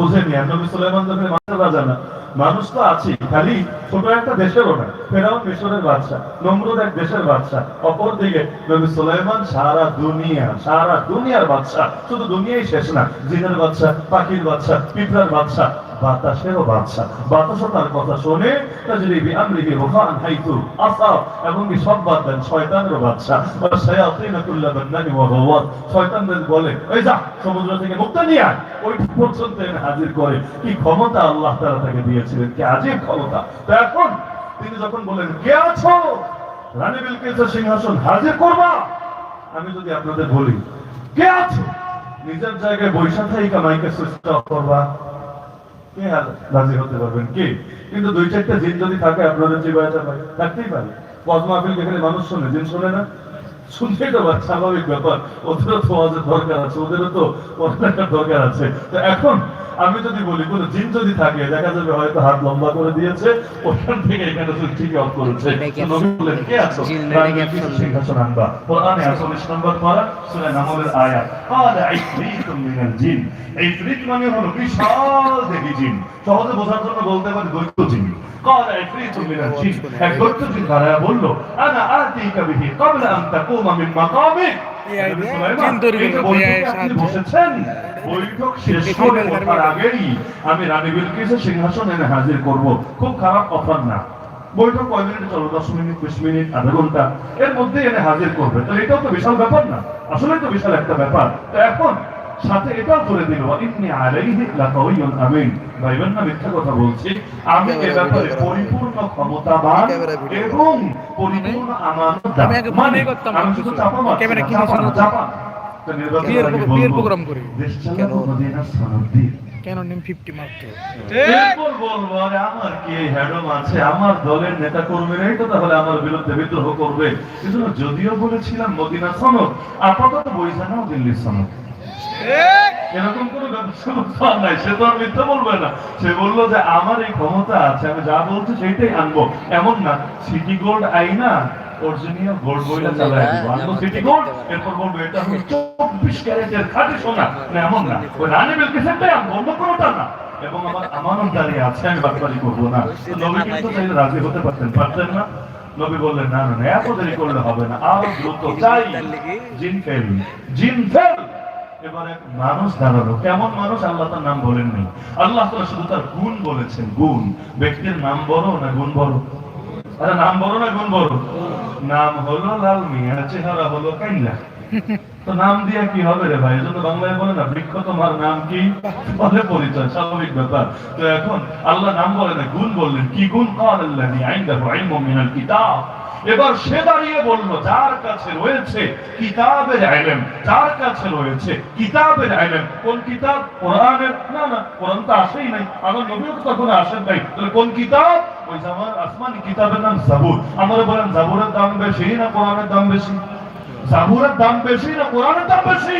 বোঝেনি। আর নবী সুলাইমান যখন মানুষের রাজা না। মানুষ তো আছে খালি ছোট একটা দেশের ওটা ফেরাউন মিশরের বাদশা নমরুদ এক দেশের বাদশা অপরদিকে নবী সুলাইমান সারা দুনিয়া, সারা দুনিয়ার বাদশা শুধু দুনিয়াই শেষ না, জিনের বাদশা পাখির বাদশা পিঁপড়ার বাদশা বাতাসেরও বাদশা। বাতাসও তার কথা শোনে। তাজরিবি আমরিহি রুহান হাইতু আসা এবং কি সব বাদ দেন, শয়তানেরও বাদশা। আর শায়াতিন বান্নানি ওয়া গাওয়াত শয়তানদের বলে ওই যা, সমুদ্র থেকে মুক্ত নিয়ে আয়। ওই পর্যন্ত এনে হাজির করে। কি ক্ষমতা আল্লাহ তাআলা তাকে দিয়েছিলেন? কি আজীব ক্ষমতা। তো এখন তিনি যখন বলেন, কে আছো? রানী বিলকিসের সিংহাসন হাজির করবা। আমি যদি আপনাদের বলি, কে আছো? নিজের জায়গায় বৈশা থাইকা মাইকে সুইচ করবা। কে রাজি হতে পারবেন? কে? কিন্তু দুই চারটা জিন যদি থাকে, আপনাদের জীবায়তা পারে থাকতেই পারে। পদ্মা মাহফিল যেখানে মানুষ শোনে, জিন শোনে না? শুনতেই তো স্বাভাবিক ব্যাপার। ওদেরও তো দরকার আছে, ওদেরও তো পড়ালেখার দরকার আছে। তো এখন আমি যদি বলি কোন জিন যদি থাকে দেখা যাবে হয়তো হাত লম্বা করে দিয়েছে ওখান থেকে এখানে ঠিক অফ করেছে। নবী কে আছো। সিংহাসন আনবা। কোরআনে 48 নম্বর পারা সূরা নামলের আয়াত ক্বালা ইফরিতুম মিনাল জিন। ইফরিত মানে হলো বিশাল দেবী জিন। সহজে বোঝার জন্য বলতে পারি দৈত্য জিন। ক্বালা ইফরিতুম মিনাল জিন। এক দৈত্য জিন দাঁড়ায় বলল আনা আতিকা বিহি ক্বাবলা আন তাকুমা মিন মাকামিক। এই আইডিয়া, সুলাইমান, তৈরি করতে বৈঠকে এই আপনি সাহায্য। বসেছেন বৈঠক শেষ করে ওঠার আগেই আমি রানী বিলকিসের সিংহাসন হাজির করব। খুব খারাপ অফার না। বৈঠক কয় মিনিট চলো দশ মিনিট বিশ মিনিট আধা ঘণ্টা। এর মধ্যে এনে হাজির করবে। তাহলে এটাও তো বিশাল ব্যাপার না। আসলে তো বিশাল একটা ব্যাপার। তো এখন সাথে এটাও করে দিল ইবনি আলাইহি লাকাউইয়ুন আমিন। ভাইবেন না মিথ্যা কথা বলছি। আমি এ ব্যাপারে পরিপূর্ণ ক্ষমতাবান এবং পরিপূর্ণ আমানতদার আমি আগে মানে করতাম আমি শুধু চাপা ক্যামেরা চাপা বিয়ের প্রোগ্রাম করি। কেন? নিম ফিফটি এরপর বলব আরে আমার কি এই হ্যাডম আছে? আমার দলের নেতা কর্মীরাই তো তাহলে আমার বিরুদ্ধে বিদ্রোহ করবে। কিন্তু যদিও বলেছিলাম মদিনা সনদ আপাতত বইছে না দিল্লির সনদ। এরকম কোনো ব্যবস্থা নাই। সে তো আর মিথ্যা বলবে না। সে বলল যে আমার এই ক্ষমতা আছে আমি যা বলছি সেইটাই আনব। এমন না। সিটি গোল্ড আইনা অরিজিনাল গোল্ড বইটা চালাই দিব আনব। সিটি গোল্ড এরপর বলব এটা হলো চব্বিশ ক্যারেটের খাঁটি সোনা। না এমন না। ওই রানী বিলকিসেরটাই আনব? অন্য কোনোটা না। এবং আমার আমানতদারি আছে আমি বাটপারি করব না। নবী কিন্তু চাইলে রাজি হতে পারতেন। পারতেন না? নবী বললেন না না না, এত দেরি করলে হবে না। আরও দ্রুত চাই জিন ফেল। জিন ফেল। এবার মানুষ দাঁড়াল। কেমন মানুষ? আল্লাহ তার নাম বলেননি আল্লাহ তাআলা শুধু তার গুণ বলেছেন। গুণ। ব্যক্তির নাম বড় না গুণ বড়? আরে, নাম বড় না গুণ বড়? নাম হলো লাল মিয়া, চেহারা হলো কাইলা। তো নাম দিয়ে কি হবে রে ভাই? এজন্য বাংলায় বলে না বৃক্ষ তোমার নাম কি? বলে পরিচয়, স্বাভাবিক ব্যাপার। তো এখন আল্লাহ নাম বলে না, গুণ বললেন। কি গুণ? কাল আল্লাহ আইনদাহু ইলমুম মিনাল কিতাব। এবার সে দাঁড়িয়ে বলল, যার কাছে রয়েছে কিতাবের ইলম যার কাছে রয়েছে কিতাবের ইলম কোন কিতাব? কোরআনের? না না, কোরআন তো আসেই নাই। আমার নবীও তখন আসেন নাই। তাহলে কোন কিতাব? ওই জামার আসমানি কিতাবের নাম জাবুর। আমরা বলেন, জাবুরের দাম বেশি না কোরআনের দাম বেশি? জাবুরের দাম বেশি না কোরআনের দাম বেশি?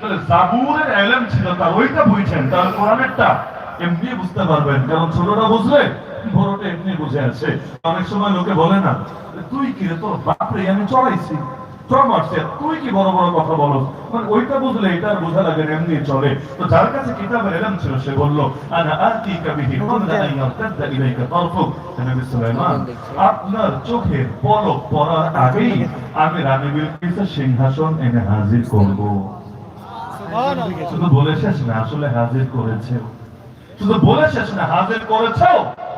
তাহলে জাবুরের এলেম ছিল তার, ওইটা বুঝছেন, তার কোরআনেরটা। এমনি বুঝতে পারবেন। কারণ ছোটটা বুঝলে বড়টা এমনি বুঝে আছে। অনেক সময় লোকে বলে না তুই কি রে তোর বাপরে আমি চড়াইছি তুই কি বড় বড় কথা বলো মানে ওইটা বুঝলে এটা বোঝা লাগে এমনি চলে। তো যার কাছে কিতাবের এলেম ছিল সে বলল আপনার চোখে পলক পড়ার আগেই আমি রানী বিলকিসের সিংহাসন এনে হাজির করব। শুধু বলে শেষ না আসলে হাজির করেছে। শুধু বলে শেষ না হাজির করেছ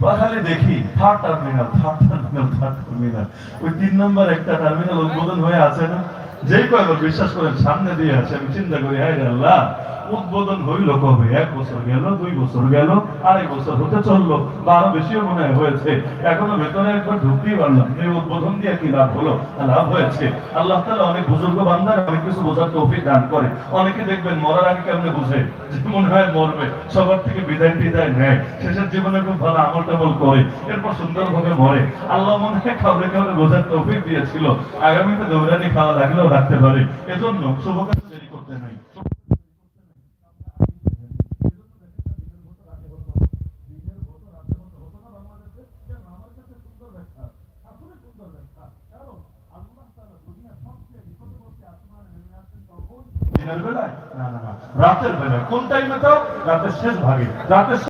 বাঙালি দেখি third terminal third terminal third terminal ওই তিন নম্বর একটা টার্মিনাল উদ্বোধন হয়ে আছে না? যেই কয়েকবার বিশ্বাস করেন, সামনে দিয়ে আছে, আমি চিন্তা করি হায় আল্লাহ, উদ্বোধন হইল কবে? এক বছর গেল, দুই বছর গেল, আড়াই বছর হতে চলল বা আরও বেশিও মনে হয়েছে। এখনও ভেতরে একবার ঢুকতেই পারলাম, এই উদ্বোধন দিয়ে কি লাভ হলো? লাভ হয়েছে। আল্লাহ তালা অনেক বুজুর্গ বান্দার অনেক কিছু বোঝার তৌফিক দান করে। অনেকে দেখবেন মরার আগে কেমনে বুঝে মনে হয় মরবে, সবার থেকে বিদায় টিদায় নেয়। শেষের জীবনে খুব ভালো আমল টামল করে, এরপর সুন্দরভাবে মরে। আল্লাহ মনে হয় খাবারে খাবারে বোঝার তৌফিক দিয়েছিল। আগামীতে দৌড়ানি খাওয়া লাগলেও রাখতে পারে। এজন্য শুভ কাজ দেরি করতে নাই। রাতের বেলায়। কোন টাইমে তো রাতের শেষ ভাগে। রাতের